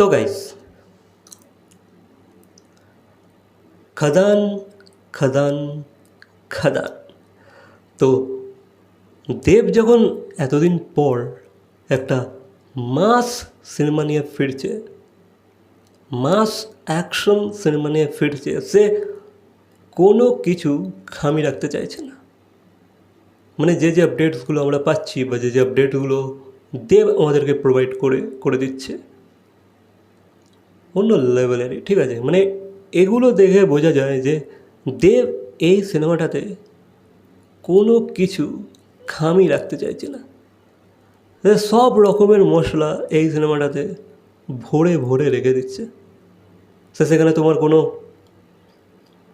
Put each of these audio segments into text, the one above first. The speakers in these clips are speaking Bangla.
তো গাইস খাদান খাদান খাদান তো দেব যখন এতদিন পর একটা মাস সিনেমা নিয়ে ফিরছে, মাস অ্যাকশন সিনেমা নিয়ে ফিরছে, সে কোনো কিছু খামি রাখতে চাইছে না। মানে যে যে আপডেটসগুলো আমরা পাচ্ছি বা যে যে আপডেটগুলো দেব আমাদেরকে প্রোভাইড করে করে দিচ্ছে অন্য লেভেলেরই ঠিক আছে? মানে এগুলো দেখে বোঝা যায় যে দেব এই সিনেমাটাতে কোনো কিছু খামি রাখতে চাইছে না। সব রকমের মশলা এই সিনেমাটাতে ভরে ভরে রেখে দিচ্ছে। সে সেখানে তোমার কোনো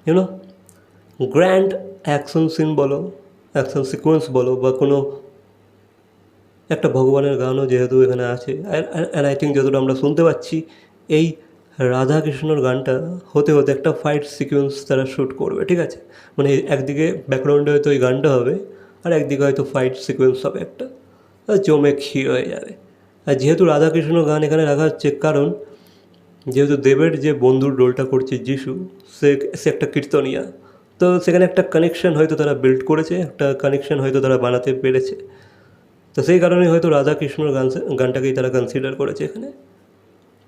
you know grand action scene বলো অ্যাকশন সিকোয়েন্স বলো, বা কোনো একটা ভগবানের গানও যেহেতু এখানে আছে অ্যান্ড আই থিঙ্ক যতটা আমরা শুনতে পাচ্ছি, এই রাধাকৃষ্ণর গানটা হতে হতে একটা ফাইট সিকোয়েন্স তারা শ্যুট করবে, ঠিক আছে? মানে একদিকে ব্যাকগ্রাউন্ডে হয়তো ওই গানটা হবে, আর একদিকে হয়তো ফাইট সিকোয়েন্স হবে একটা। আর জমে ক্ষীর হয়ে যাবে। আর যেহেতু রাধাকৃষ্ণ গান এখানে রাখা হচ্ছে, কারণ যেহেতু দেবের যে বন্ধুর রোলটা করছে যিশু, সে সে একটা কীর্তনিয়া। তো সেখানে একটা কানেকশন হয়তো তারা বিল্ড করেছে, একটা কানেকশন হয়তো তারা বানাতে পেরেছে। তো সেই কারণে হয়তো রাধাকৃষ্ণর গান, গানটাকেই তারা কনসিডার করেছে এখানে।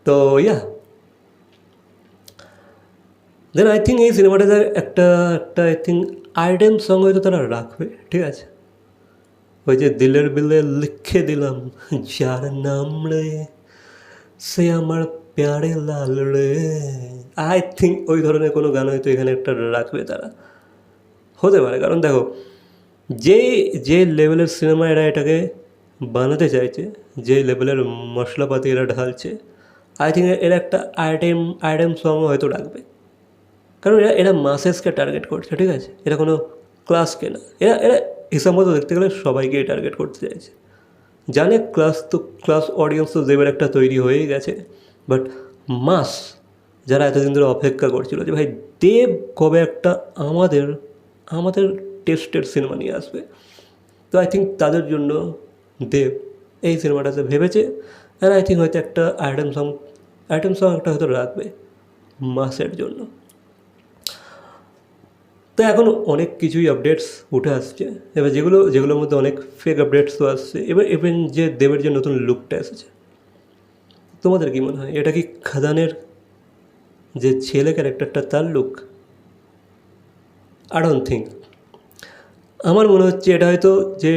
তো ইয়া দেন আই থিঙ্ক এই সিনেমাটাতে একটা একটা আই থিঙ্ক আইটেম সং হয়তো তারা রাখবে, ঠিক আছে? ওই যে দিলের বিলে লিখে দিলাম, যার নাম রে, সে আমার প্যারে লাল রে। আই থিঙ্ক ওই ধরনের কোনো গান হয়তো এখানে একটা রাখবে তারা। হতে পারে, কারণ দেখো, যে যে লেভেলের সিনেমা এরা এটাকে বানাতে চাইছে, যে লেভেলের মশলাপাতি এরা ঢালছে আই থিঙ্ক এরা একটা আইটেম আইটেম সং হয়তো রাখবে। কারণ এরা এরা মাসেসকে টার্গেট করছে, ঠিক আছে? এরা কোনো ক্লাসকে না। এরা এরা হিসাব মতো দেখতে গেলে সবাইকে টার্গেট করতে চাইছে। জানে ক্লাস তো ক্লাস অডিয়েন্স তো দেবের একটা তৈরি হয়েই গেছে। বাট মাস যারা এতদিন ধরে অপেক্ষা করছিল যে, ভাই, দেব কবে একটা আমাদের আমাদের টেস্টের সিনেমা নিয়ে আসবে? তো আই থিঙ্ক তাদের জন্য দেব এই সিনেমাটাতে ভেবেছে। অ্যান্ড আই থিঙ্ক হয়তো একটা আইটেম সং আইটেম সং একটা হয়তো রাখবে মাসের জন্য। তো এখন অনেক কিছুই আপডেটস উঠে আসছে। এবার যেগুলো, যেগুলোর মধ্যে অনেক ফেক আপডেটসও আসছে। এবার ইভেন যে দেবের যে নতুন লুকটা এসেছে, তোমাদের কী মনে হয়? এটা কি খাদানের যে ছেলে ক্যারেক্টারটা তার লুক আই ডোন্ট থিঙ্ক আমার মনে হচ্ছে এটা হয়তো যে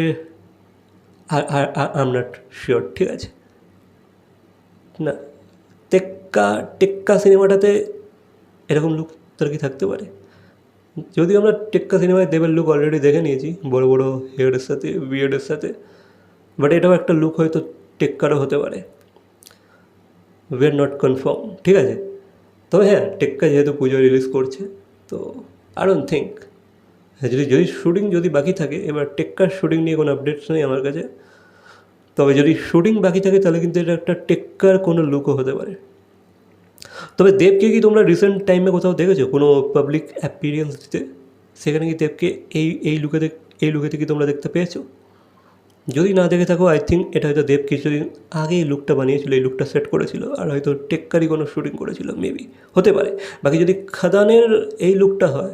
আম নট শিওর ঠিক আছে? না, টেক্কা টেক্কা সিনেমাটাতে এরকম লুক তার কি থাকতে পারে? যদিও আমরা টেক্কা সিনেমায় দেবের লুক অলরেডি দেখে নিয়েছি, বড় বড় হেয়ারের সাথে বিয়ার্ডের সাথে বাট এটাও একটা লুক হয়তো টেক্কারও হতে পারে। উই আর নট কনফার্ম ঠিক আছে? তবে হ্যাঁ টেক্কা যেহেতু পুজো রিলিজ করছে, তো আই ডোন্ট থিঙ্ক হ্যাঁ যদি যদি শুটিং যদি বাকি থাকে, এবার টেক্কার শুটিং নিয়ে কোনো আপডেটস নেই আমার কাছে, তবে যদি শুটিং বাকি থাকে, তাহলে কিন্তু এটা একটা টেক্কার কোনো লুকও হতে পারে। তবে দেবকে কি তোমরা রিসেন্ট টাইমে কোথাও দেখেছ? কোনো পাবলিক অ্যাপিরিয়েন্স দিতে? সেখানে কি দেবকে এই এই লুকে এই লুকেতে কি তোমরা দেখতে পেয়েছ? যদি না দেখে থাকো আই থিঙ্ক এটা হয়তো দেব কিছুদিন আগে এই লুকটা বানিয়েছিল, এই লুকটা সেট করেছিল, আর হয়তো টেক্কারি কোনো শুটিং করেছিল মেবি হতে পারে। বাকি যদি খাদানের এই লুকটা হয়,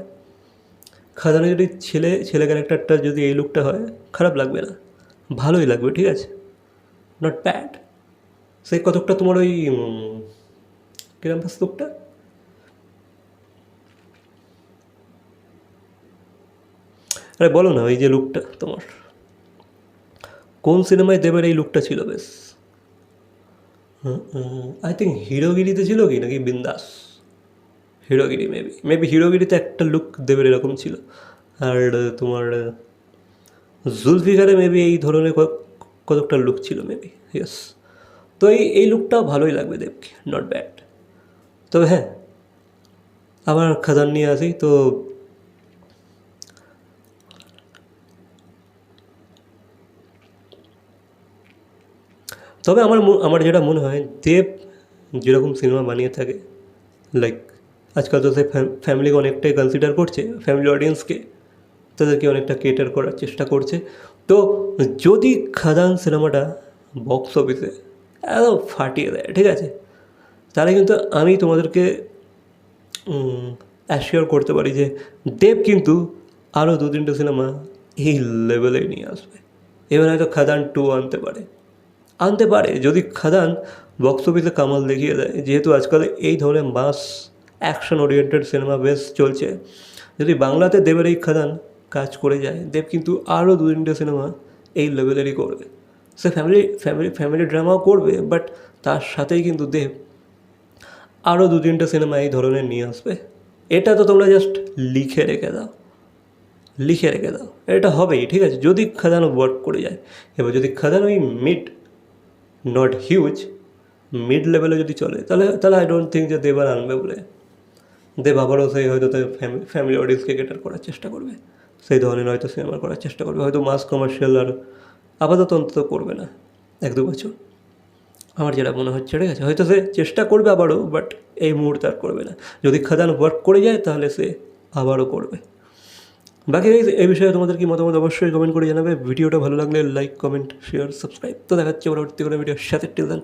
খাদানের যদি ছেলে ছেলে ক্যারেক্টারটা যদি এই লুকটা হয়, খারাপ লাগবে না। ভালোই লাগবে, ঠিক আছে? নট ব্যাড সেই কতকটা তোমার ওই কিরম লুকটা? আরে বলো না, ওই যে লুকটা তোমার। কোন সিনেমায় দেবের এই লুকটা ছিল বেশ? আই থিঙ্ক হিরোগিরিতে ছিল কি, নাকি বিন্দাস? হিরোগিরি মেবি মেবি হিরোগিরিতে একটা লুক দেবের এরকম ছিল। আর তোমার জুলফিকারে মেবি এই ধরনের কতকটা লুক ছিল মেবি ইয়েস তো এই এই লুকটা ভালোই লাগবে দেবকে নট ব্যাড তবে হ্যাঁ আবার খাদান নিয়ে আসি, তো তবে আমার আমার যেটা মনে হয় দেব যেরকম সিনেমা বানিয়ে থাকে লাইক আজকাল তো সে ফ্যামিলিকে অনেকটাই কনসিডার করছে ফ্যামিলি অডিয়েন্সকে তাদেরকে অনেকটা কেটার করার চেষ্টা করছে। তো যদি খাদান সিনেমাটা বক্স অফিসে একদম ফাটিয়ে দেয়, ঠিক আছে? তাহলে কিন্তু আমি তোমাদেরকে অ্যাসিওর করতে পারি যে দেব কিন্তু আরও দু তিনটে সিনেমা এই লেভেলে নিয়ে আসবে। এবার হয়তো খাদান টু আনতে পারে। আনতে পারে, যদি খাদান বক্স অফিসে কামাল দেখিয়ে দেয়, যেহেতু আজকাল এই ধরনের মাস অ্যাকশন ওরিয়েন্টেড সিনেমা বেশ চলছে, যদি বাংলাতে দেবের এই খাদান কাজ করে যায়, দেব কিন্তু আরও দু তিনটে সিনেমা এই লেভেলেরই করবে। সে ফ্যামিলি ফ্যামিলি ফ্যামিলি ড্রামাও করবে বাট তার সাথেই কিন্তু দেব আরও দু তিনটে সিনেমা এই ধরনের নিয়ে আসবে। এটা তো তোমরা জাস্ট লিখে রেখে দাও। লিখে রেখে দাও। এটা হবেই, ঠিক আছে? যদি খাদান ওয়ার্ক করে যায়। এবার যদি খাদান ওই মিড নট হিউজ মিড লেভেলে যদি চলে, তাহলে তাহলে আই ডোন্ট থিঙ্ক যে দেবার আনবে বলে। দেব আবারও সেই হয়তো ফ্যামিলি ফ্যামিলি অডিয়েন্সকে গেটার করার চেষ্টা করবে। সেই ধরনের হয়তো সিনেমা করার চেষ্টা করবে। হয়তো মাস কমার্শিয়াল আর আপাতত অন্তত করবে না। এক, দু বছর। আমার যেটা মনে হচ্ছে, ঠিক আছে? হয়তো সে চেষ্টা করবে আবারও বাট এই মুহূর্তে আর করবে না। যদি খাদান ওয়ার্ক করে যায়, তাহলে সে আবারও করবে। বাকি এই বিষয়ে তোমাদের কি মতামত অবশ্যই কমেন্ট করে জানাবে। ভিডিওটা ভালো লাগলে লাইক কমেন্ট শেয়ার সাবস্ক্রাইব তো দেখাচ্ছে পরবর্তী কোনো ভিডিওর সাথে টিল দেন